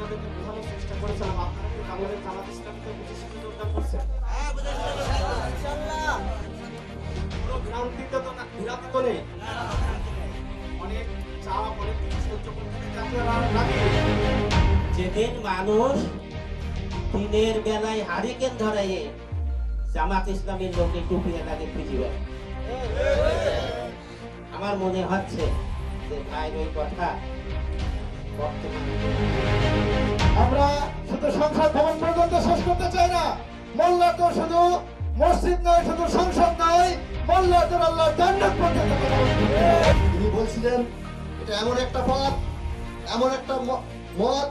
আপনাদেরকে বোঝানোর চেষ্টা করেছিলাম আপনারা কি বাংলাদেশ জামাত ইসলামীতে বুঝে করছেন? ভ্রান্তিতে তো ভ্রান্তি তো নেই। অনেক চাপ অনেক কিছু সহ্য করতে করতে আপনারা যেদিন মানুষ দিনের বেলায় হারিকেন ধরাইয়ে জামাত ইসলামের লোকে টুপিয়ে তাকে খুঁজিবে। আমার মনে হচ্ছে যে ভাই ওই কথা বর্তমানে আমরা শুধু সংসদ ভবন পর্যন্ত শেষ করতে চাই না। মোল্লা তো শুধু মসজিদ নয়, শুধু সংসদ নয় মোল্লা তো আল্লাহ তিনি বলছিলেন, এটা এমন একটা পথ, এমন একটা মত,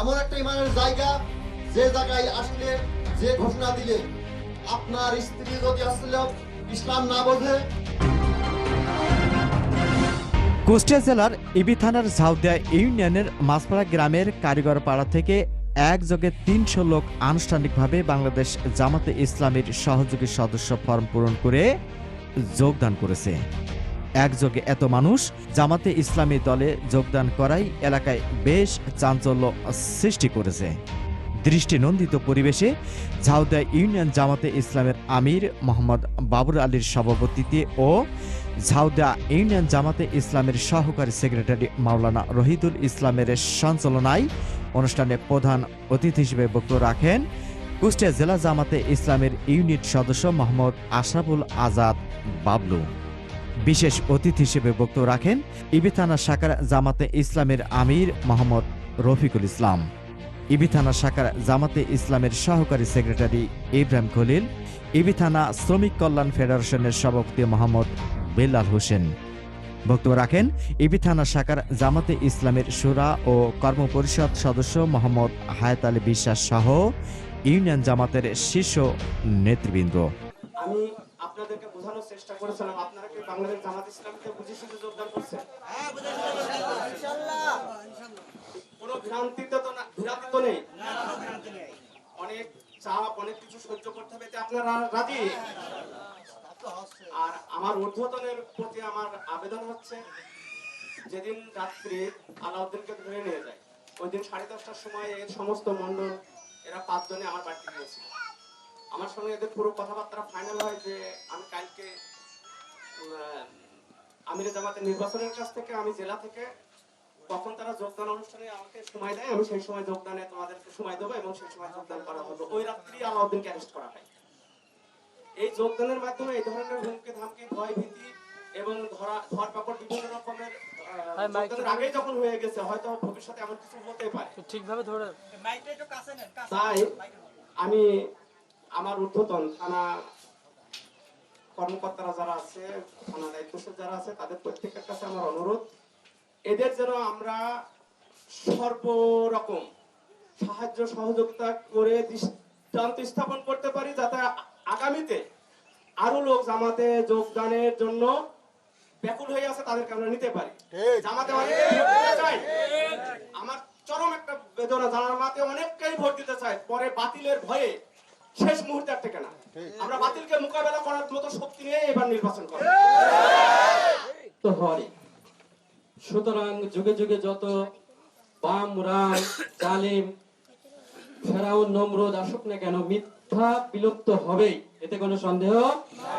এমন একটা ইমানের জায়গা, যে জায়গায় আসলে যে ঘোষণা দিলে আপনার স্ত্রী যদি আসলে ইসলাম না বোঝে। কুষ্টিয়া জেলার ইবি থানার ঝাউদিয়া ইউনিয়নের মাছপাড়া গ্রামের কারিগর পাড়া থেকে একযোগে তিনশো লোক আনুষ্ঠানিকভাবে বাংলাদেশ জামাতে ইসলামের সহযোগী সদস্য ফর্ম পূরণ করে যোগদান করেছে। একযোগে এত মানুষ জামাতে ইসলামী দলে যোগদান করাই এলাকায় বেশ চাঞ্চল্য সৃষ্টি করেছে। দৃষ্টিনন্দিত পরিবেশে ঝাউদিয়া ইউনিয়ন জামাতে ইসলামের আমির মোহাম্মদ বাবুর আলীর সভাপতিত্বে ও ঝাউদা ইউনিয়ন জামাতে ইসলামের সহকারী সেক্রেটারি মাওলানা রহিদুল ইসলামের সঞ্চালনায় অনুষ্ঠানে প্রধান অতিথি হিসেবে বক্তব্য রাখেন কুষ্টিয়া জেলা জামাতে ইসলামের ইউনিট সদস্য মোহাম্মদ আশরাফুল আজাদ বাবলু। বিশেষ অতিথি হিসেবে বক্তব্য রাখেন ইবি থানা শাখার জামাতে ইসলামের আমির মোহাম্মদ রফিকুল ইসলাম। ইবি থানা শাখার জামাতে ইসলামের সহকারী সেক্রেটারি ইব্রাহিম খলিল। ইবি থানা শ্রমিক কল্যাণ ফেডারেশনের সভাপতি মোহাম্মদ বেলাল হোসেন। বক্তব্য রাখেন ইবি থানা শাখার জামাতে ইসলামের সুরা ও কর্ম পরিষদ সদস্য মোহাম্মদ হায়াত আলী বিশ্বাস সহ ইউনিয়ন জামাতের শীর্ষ নেতৃবৃন্দ। আমি আপনাদেরকে বোঝানোর চেষ্টা করেছিলাম আপনারা কি বাংলাদেশ জামাত ইসলামীতে বুঝে শুনে যোগদান করছেন? কোনো ভ্রান্তিতে তো না ভ্রান্তি তো নেই? অনেক চাপ অনেক কিছু সহ্য করতে হবে এতে আপনারা রাজি? আর আমার ঊর্ধ্বতনের প্রতি আমার আবেদন হচ্ছে, যেদিন রাত্রি আলাউদ্দিনকে ধরে নিয়ে যায়। ওই দিন সাড়ে দশটার সময় এর সমস্ত মন্ডল এরা পাঁচজনে আমার বাড়িতে গিয়েছিল। আমার সঙ্গে এদের পুরো কথাবার্তা ফাইনাল হয় যে, আমি কালকে আমিরে জামাতের নির্বাচনের কাছ থেকে, আমি জেলা থেকে, কখন তারা যোগদান অনুষ্ঠানে আমাকে সময় দেয়, আমি সেই সময় যোগদানে তোমাদেরকে সময় দেবো এবং সেই সময় যোগদান করা হবে। ওই রাত্রি আলাউদ্দিনকে অ্যারেস্ট করা হয়। এই যোগদানের মাধ্যমে এই ধরনের হুমকি ধামকি ভয় ভীতি এবং ধরা ধরপাকড় বিভিন্ন রকমের আহ, যোগদানের আগেই যখন হয়ে গেছে হয়তো ভবিষ্যতে এমন কিছু হতে পারে। ঠিকভাবে ধরে। তাই আমি আমার ঊর্ধ্বতন থানা কর্মকর্তারা যারা আছে থানা দায়িত্বশীল যারা আছে তাদের প্রত্যেকের কাছে আমার অনুরোধ এদের যেন আমরা সর্বরকম সাহায্য সহযোগিতা করে দৃষ্টান্ত স্থাপন করতে পারি যাতে আগামীতে আরও লোক জামাতে যোগদানের জন্য ব্যাকুল হয়ে আছে তাদেরকে আমরা নিতে পারি। জামাতে। আমার চরম একটা বেদনা জানার মাতে অনেককেই ভোট দিতে চায় পরে বাতিলের ভয়ে শেষ মুহূর্তের থেকে না। আমরা বাতিলকে মোকাবেলা করার মতো শক্তি নিয়ে এবার নির্বাচন করি তো হয় সুতরাং যুগে যুগে যত বাম রাম জালিম ফেরাউন নমরুদ আসুক না কেন, মিথ্যা বিলুপ্ত হবেই, এতে কোনো সন্দেহ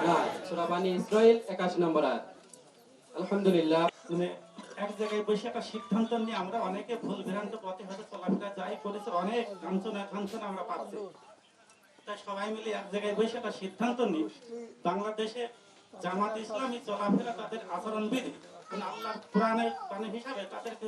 নাই। সূরা বানী ইসরাইল 81 নম্বর আয়াত। আলহামদুলিল্লাহ। মানে এক জায়গায় বসে একটা সিদ্ধান্ত নিয়ে আমরা অনেকে ভুল ভ্রান্ত পথে হয়তো চলাফেরা যাই করেছে অনেক কাঞ্চনা কাঞ্চনা আমরা পাচ্ছি। তাই সবাই মিলে এক জায়গায় বসে একটা সিদ্ধান্ত নিই, বাংলাদেশে জামাত ইসলামী চলাফেরা তাদের আচরণ বিধি মানে আল্লাহ কোরআনের মানে হিসাবে তাদেরকে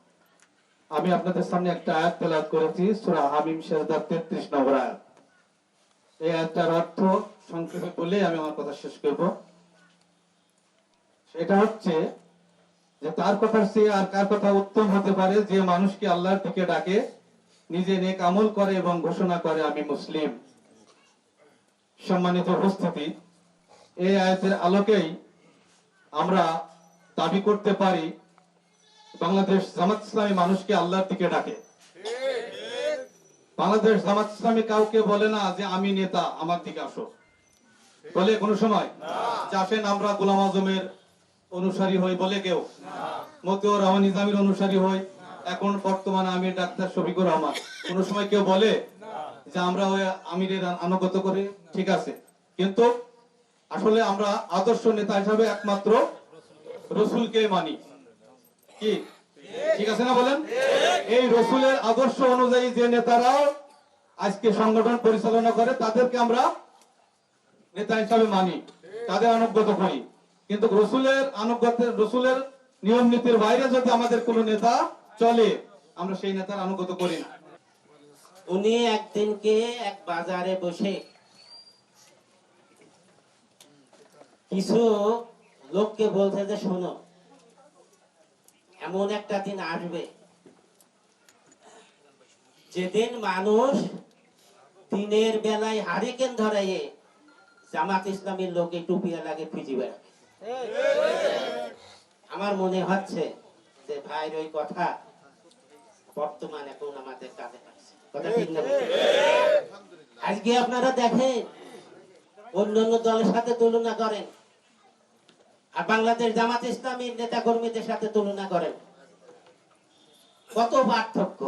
আমি আপনাদের সামনে একটা আয়াত তেলাওয়াত করেছি, সূরা হামিম সেজদার 33 নম্বর আয়াত। এই আয়াতটার অর্থ সংক্ষেপে বলে আমি আমার কথা শেষ করব। সেটা হচ্ছে যে তার কথার চেয়ে আর কার কথা উত্তম হতে পারে, যে মানুষকে আল্লাহর দিকে ডাকে, নিজে নেক আমল করে এবং ঘোষণা করে, আমি মুসলিম। সম্মানিত উপস্থিতি, এই আয়াতের আলোকেই আমরা দাবি করতে পারি বাংলাদেশ জামাত ইসলামী মানুষকে আল্লাহর দিকে ডাকে। বাংলাদেশ জামাত ইসলামী কাউকে বলে না যে আমি নেতা, আমার দিকে আসো। বলে কোনো সময়? যে আমরা গোলাম আজমের অনুসারী হই বলে কেউ? মতিউর রহমান নিজামীর অনুসারী হই? এখন বর্তমানে আমি ডাক্তার শফিকুর রহমান। কোন সময় কেউ বলে যে আমরা ওই আমিরের আনুগত করি? ঠিক আছে। কিন্তু আসলে আমরা আদর্শ নেতা হিসাবে একমাত্র রসুলকে মানি। কি? ঠিক আছে না বলেন? এই রসুলের আদর্শ অনুযায়ী যে নেতারা আজকে সংগঠন পরিচালনা করে, তাদেরকে আমরা নেতা হিসাবে মানি, তাদের আনুগত করি। কিন্তু রসুলের আনুগত রসুলের নিয়ম নীতির বাইরে যদি আমাদের কোন নেতা চলে, আমরা সেই নেতার আনুগত করি না। উনি একদিনকে এক বাজারে বসে কিছু লোককে বলছে যে, শোনো এমন একটা দিন আসবে। যেদিন মানুষ দিনের বেলায় হারিকেন ধরাইয়ে জামাত ইসলামের লোকে টুপিয়া লাগে ফিজি বেড়াবে। আমার মনে হচ্ছে যে ভাইয়ের ওই কথা বর্তমান এখন আমাদের কাজে আজকে আপনারা দেখেন অন্য অন্য দলের সাথে তুলনা করেন। আর বাংলাদেশ জামাত ইসলামীর নেতা কর্মীদের সাথে তুলনা করেন। কত পার্থক্য?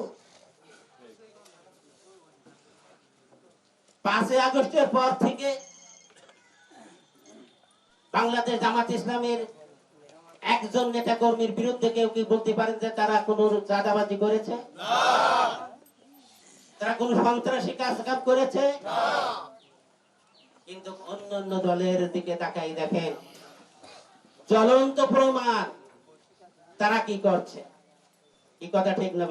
পাঁচই আগস্টের পর থেকে বাংলাদেশ জামাত ইসলামের একজন নেতা কর্মীর বিরুদ্ধে কেউ কি বলতে পারেন যে তারা কোন চাঁদাবাজি করেছে? তারা কোন সন্ত্রাসী কাজ কাম করেছে? কিন্তু অন্য অন্য দলের দিকে তাকাই দেখেন। জ্বলন্ত প্রমাণ। তারা কি করছে? কি কথা ঠিক না?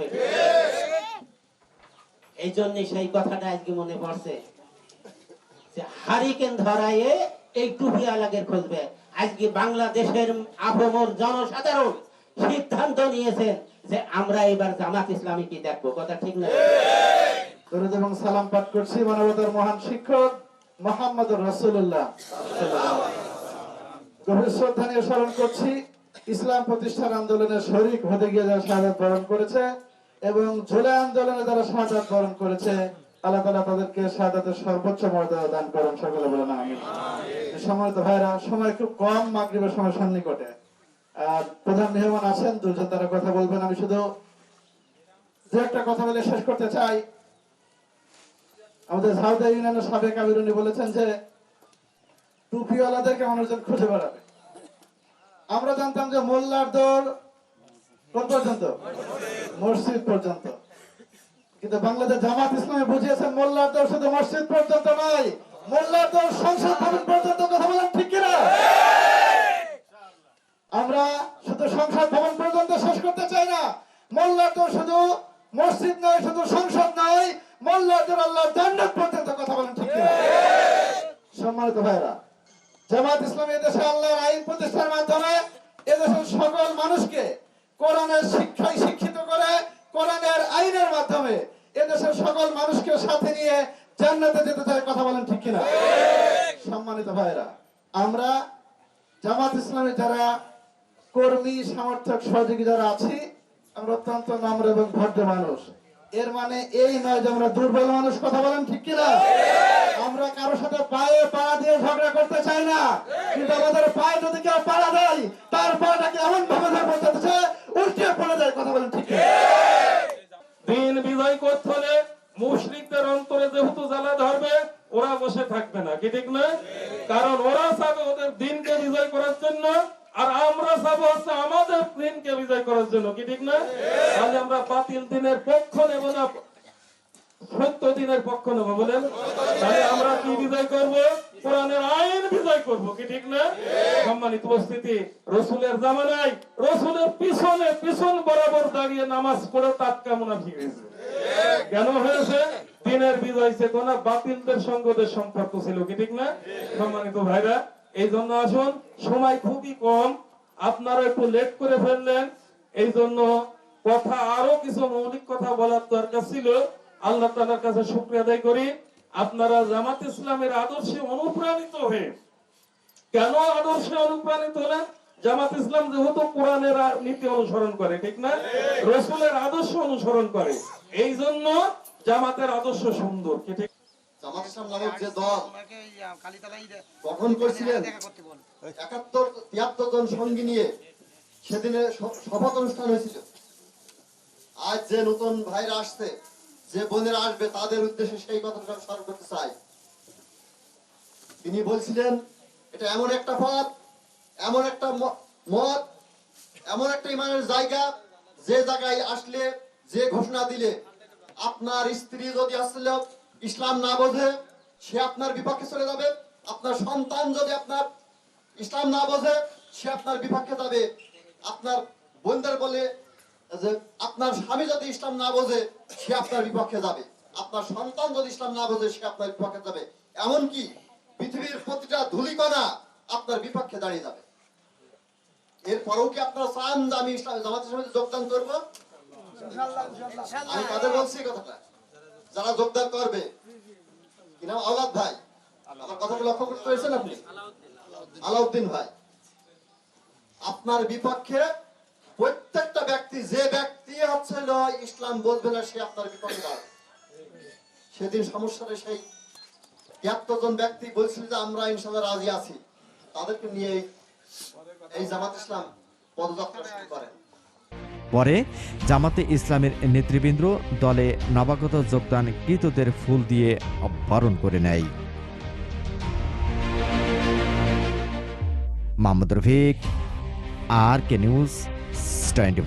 এই জন্য সেই কথাটা আজকে মনে পড়ছে যে হারিকেন ধরায়ে এই টুপি আলাগের খুঁজবে। আজকে বাংলাদেশের আবমর জনসাধারণ সিদ্ধান্ত নিয়েছেন যে আমরা এবার জামাত ইসলামী কি দেখব। কথা ঠিক না দরুদ এবং সালাম পাঠ করছি মানবতার মহান শিক্ষক মোহাম্মদ রসুল্লাহ স্মরণ করছি, ইসলাম প্রতিষ্ঠান আন্দোলনে শরিক হতে গিয়ে যারা শাহাদাত বরণ করেছে এবং ঝোলা আন্দোলনে যারা শাহাদাত বরণ করেছে, আল্লাহ তালা তাদেরকে শাহাদাতের সর্বোচ্চ মর্যাদা দান করেন, সকলে বলেন আমি সম্মানিত ভাইরা সময় খুব কম, মাগরিবের সময় সন্নিকটে। প্রধান মেহমান আছেন দুজন তারা কথা বলবেন, আমি শুধু দু একটা কথা বলে শেষ করতে চাই। আমাদের ঝাউদা ইউনিয়নের সাবেক আমির বলেছেন যে টুপিওয়ালাদেরকে মানুষজন খুঁজে বেড়াবে? আমরা জানতাম যে মোল্লার দৌড় কোন পর্যন্ত? মসজিদ পর্যন্ত। কিন্তু বাংলাদেশ জামাত ইসলামে বুঝিয়েছেন মোল্লার দৌড় শুধু মসজিদ পর্যন্ত নয়, মোল্লার দৌড় সংসদ ভবন পর্যন্ত কথা বলেন ঠিক কিনা? আমরা শুধু সংসদ ভবন পর্যন্ত শেষ করতে চাই না মোল্লা তো শুধু মসজিদ নয়, শুধু সংসদ নয় মোল্লা তো আল্লাহ জান্নাত পর্যন্ত কথা বলেন ঠিক কিনা? সম্মানিত ভাইরা জামাত ইসলামী দেশে আল্লাহর আইন প্রতিষ্ঠার মাধ্যমে এদেশের সকল মানুষকে কোরআনের শিক্ষায় শিক্ষিত করে কোরআনের আইনের মাধ্যমে এদেশের সকল মানুষকে সাথে নিয়ে জান্নাতে যেতে চায়, কথা বলেন ঠিক কিনা? সম্মানিত ভাইরা আমরা জামাত ইসলামী যারা কর্মী, সমর্থক, সহযোগী যারা আছি, আমরা অত্যন্ত নম্র এবং ভদ্র মানুষ। এর মানে এই নয় যে আমরা দুর্বল মানুষ, কথা বলেন ঠিক কিনা? আমরা কারোর সাথে পায়ে পাড়া দিয়ে ঝগড়া করতে চাই না। কিন্তু আমাদের পায়ে যদি কেউ পাড়া দেয়, তার পাটাকে এমন ভাবে ধরবো যাতে উল্টে পড়ে যায়, কথা বলেন ঠিক দিন বিজয় করতে হলে মুশরিকদের অন্তরে যেহেতু জ্বালা ধরবে, ওরা বসে থাকবে না, কি ঠিক না কারণ ওরা চাবে ওদের দিনকে বিজয় করার জন্য আর আমরা চাবো হচ্ছে আমাদের দিনকে বিজয় করার জন্য, কি ঠিক না? তাহলে আমরা বাতিল দিনের পক্ষ নেব না, সত্য দিনের পক্ষ নেব, বলেন? তাহলে আমরা কি বিজয় করব? কোরআনের আইন বিজয় করব, কি ঠিক না? সম্মানিত উপস্থিতি, রসুলের জামানায়, রসুলের পিছনে, পিছন বরাবর দাঁড়িয়ে নামাজ পড়ে তার কামনা ফিরেছে কেন হয়েছে? দিনের বিজয় চেতনা বাতিলদের সঙ্গদের সম্পর্ক ছিল, কি ঠিক না? সম্মানিত ভাইরা এই জন্য আসুন, সময় খুবই কম, আপনারা একটু লেট করে ফেললেন। এই জন্য কথা আরও কিছু মৌলিক কথা বলার দরকার ছিল। আল্লাহ তালার কাছে শুক্রিয়া আদায় করি। আপনারা জামাত ইসলামের আদর্শে অনুপ্রাণিত হয়ে কেন আদর্শে অনুপ্রাণিত হলেন? জামাত ইসলাম যেহেতু কোরআনের নীতি অনুসরণ করে, ঠিক না? রসুলের আদর্শ অনুসরণ করে। এই জন্য জামাতের আদর্শ সুন্দর, ঠিক জামাত ইসলাম নামক যে দল গঠন করেছিলেন একাত্তর তিয়াত্তর জন সঙ্গী নিয়ে সেদিনে শপথ অনুষ্ঠান হয়েছিল। আজ যে নতুন ভাইরা আসছে যে বোনেরা আসবে তাদের উদ্দেশ্যে সেই কথাটা স্মরণ করতে চাই। তিনি বলছিলেন এটা এমন একটা পথ এমন একটা মত এমন একটা ইমানের জায়গা যে জায়গায় আসলে যে ঘোষণা দিলে আপনার স্ত্রী যদি আসলে ইসলাম না বোঝে সে আপনার বিপক্ষে চলে যাবে। আপনার সন্তান যদি আপনার ইসলাম না বোঝে সে আপনার বিপক্ষে যাবে। আপনার বোনদের বলে যে আপনার স্বামী যদি ইসলাম না বোঝে সে আপনার বিপক্ষে যাবে। আপনার সন্তান যদি ইসলাম না বোঝে সে আপনার বিপক্ষে যাবে। এমনকি পৃথিবীর প্রতিটা ধুলিকণা আপনার বিপক্ষে দাঁড়িয়ে যাবে। এরপরেও কি আপনারা চান যে আমি ইসলাম জামাতের সাথে যোগদান করব? আমি কাদের বলছি কথাটা? যারা যোগদান করবে। আলাউদ্দিন আপনার বিপক্ষে প্রত্যেকটা ব্যক্তি, যে ব্যক্তি হচ্ছে ইসলাম বলবে না, সে আপনার বিপক্ষে দাঁড়াবে। সেদিন সমস্যাটা সেই তিয়াত্তর জন ব্যক্তি বলছিল যে, আমরা ইনশাল্লাহ রাজি আছি। তাদেরকে নিয়ে এই জামাত ইসলাম পদযাত্রা শুরু করেন। পরে জামাতে ইসলামের নেতৃবৃন্দ দলে নবাগত যোগদান কৃতদের ফুল দিয়ে বরণ করে নেয়। Mohammad Rafiq, R K news, twenty